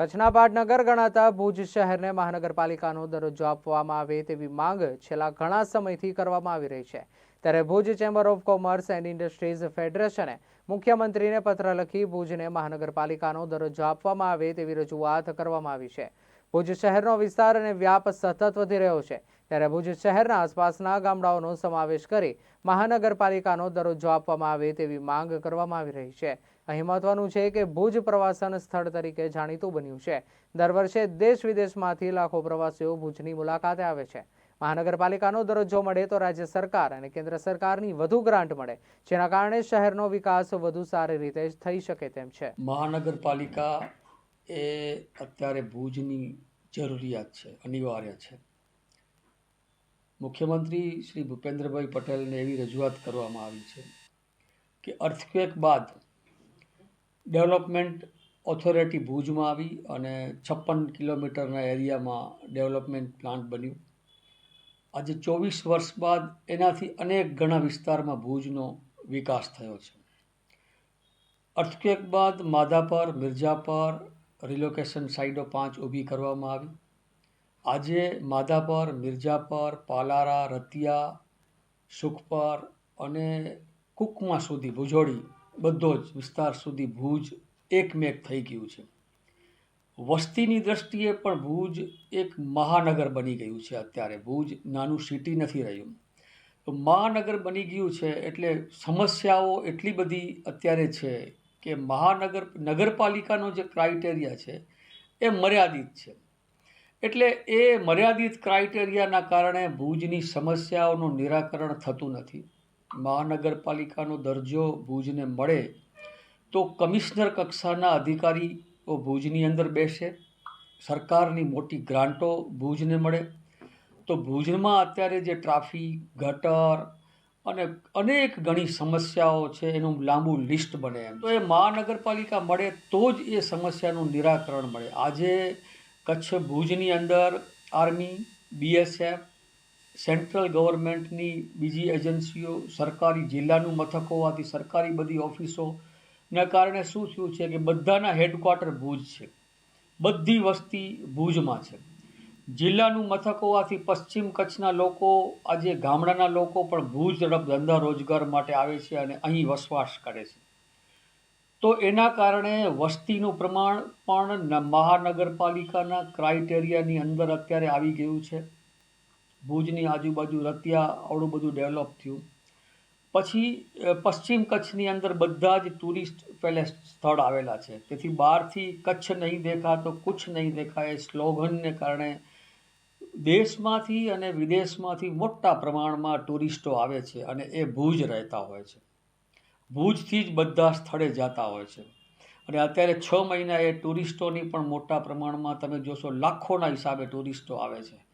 કચ્છના પાટનગર ગણાતા ભુજ શહેરને મહાનગરપાલિકાનો દરજ્જો આપવામાં આવે તેવી માંગ છેલ્લા ઘણા સમયથી કરવામાં આવી રહી છે. ત્યારે Bhuj chamber of commerce and industries ફેડરેશને મુખ્યમંત્રીને પત્ર લખી ભુજને મહાનગરપાલિકાનો દરજ્જો આપવામાં આવે તેવી રજૂઆત કરવામાં આવી છે. ભુજ શહેરનો વિસ્તાર અને વ્યાપ સતત વધી રહ્યો છે. ત્યારે ભુજ શહેરના આસપાસના ગામડાઓનો સમાવેશ કરી મહાનગરપાલિકાનો દરજ્જો આપવામાં આવે તેવી માંગ કરવામાં આવી રહી છે. અહીં મહત્વનું છે કે ભુજ પ્રવાસન સ્થળ તરીકે જાણીતું બન્યું છે. દર વર્ષે દેશ વિદેશમાંથી લાખો પ્રવાસીઓ ભુજની મુલાકાતે આવે છે. મહાનગરપાલિકાનો દરજ્જો મળે તો રાજ્ય સરકાર અને કેન્દ્ર સરકારની વધુ ગ્રાન્ટ મળે, જેના કારણે શહેરનો વિકાસ વધુ સારી રીતે થઈ શકે તેમ છે. મહાનગરપાલિકા એ અત્યારે ભુજની જરૂરિયાત છે, અનિવાર્ય છે. મુખ્યમંત્રી શ્રી ભૂપેન્દ્રભાઈ પટેલને એવી રજૂઆત કરવામાં આવી છે કે અર્થક્વેક બાદ ડેવલપમેન્ટ ઓથોરિટી ભુજમાં આવી અને છપ્પન કિલોમીટરના એરિયામાં ડેવલપમેન્ટ પ્લાન્ટ બન્યું. આજે ચોવીસ વર્ષ બાદ એનાથી અનેક ઘણા વિસ્તારમાં ભુજનો વિકાસ થયો છે. અર્થક્વેક બાદ માધાપર મિર્જાપર રિલોકેશન સાઇડો પાંચ ઊભી કરવામાં આવી. આજે માધાપર મિર્જાપર પાલારા, રતિયા, સુખપર અને કુકમા સુધી ભુજોડી બધો જ વિસ્તાર સુધી ભુજ એકમેક થઈ ગયું છે. વસ્તીની દ્રષ્ટિએ પણ ભુજ એક મહાનગર બની ગયું છે અત્યારે. ભુજ નાનું સિટી નથી રહ્યું. તો મહાનગર બની ગયું છે એટલે સમસ્યાઓ એટલી બધી અત્યારે છે કે મહાનગર, નગરપાલિકાનો જે ક્રાઇટેરિયા છે એ મર્યાદિત છે. એટલે એ મર્યાદિત ક્રાઇટેરિયાના કારણે ભુજની સમસ્યાઓનું નિરાકરણ થતું નથી. મહાનગરપાલિકાનો દરજ્જો ભુજને મળે તો કમિશનર કક્ષાના અધિકારીઓ ભુજની અંદર બેસે, સરકારની મોટી ગ્રાન્ટો ભુજને મળે. તો ભુજમાં અત્યારે જે ટ્રાફિક, ગટર અને અનેક ઘણી સમસ્યાઓ છે એનું લાંબુ લિસ્ટ બને એમ. તો એ મહાનગરપાલિકા મળે તો જ એ સમસ્યાનું નિરાકરણ મળે. આજે કચ્છ ભુજની અંદર આર્મી, બીએસએફ સેન્ટ્રલ ગવર્મેન્ટની બીજી એજન્સીઓ, સરકારી જિલ્લાનું મથક હોવાથી સરકારી બધી ઓફિસોના કારણે શું થયું છે કે બધાના હેડક્વાર્ટર ભુજ છે. બધી વસ્તી ભુજમાં છે. જિલ્લાનું મથક હોવાથી પશ્ચિમ કચ્છના લોકો, આજે ગામડાના લોકો પણ ભુજ તરફ ધંધા રોજગાર માટે આવે છે અને અહીં વસવાટ કરે છે. તો એના કારણે વસ્તીનું પ્રમાણ પણ મહાનગરપાલિકાના ક્રાઇટેરિયાની અંદર અત્યારે આવી ગયું છે. ભુજની આજુબાજુ રતિયા, આવડું બધું ડેવલપ થયું. પછી પશ્ચિમ કચ્છની અંદર બધા જ ટુરિસ્ટ પેલેસ સ્થળ આવેલા છે. તેથી બહારથી કચ્છ નહીં દેખા તો કુછ નહીં દેખા એ સ્લોગનને કારણે દેશમાંથી અને વિદેશમાંથી મોટા પ્રમાણમાં ટુરિસ્ટો આવે છે અને એ ભુજ રહેતા હોય છે. ભુજથી જ બધા સ્થળે જતા હોય છે. અને અત્યારે છ મહિના એ ટુરિસ્ટોની પણ મોટા પ્રમાણમાં તમે જોશો, લાખોના હિસાબે ટુરિસ્ટો આવે છે.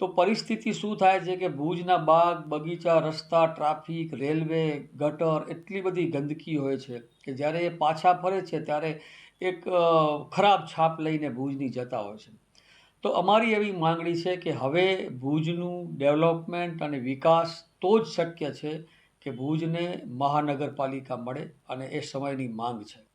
તો પરિસ્થિતિ શું થાય છે કે ભુજના બાગ, બગીચા, રસ્તા, ટ્રાફિક, રેલવે, ગટર એટલી બધી ગંદકી હોય છે કે જ્યારે એ પાછા ફરે છે ત્યારે એક ખરાબ છાપ લઈને ભુજની જતા હોય છે. તો અમારી એવી માંગણી છે કે હવે ભુજનું ડેવલપમેન્ટ અને વિકાસ તો જ શક્ય છે કે ભુજને મહાનગરપાલિકા મળે અને એ સમયની માંગ છે.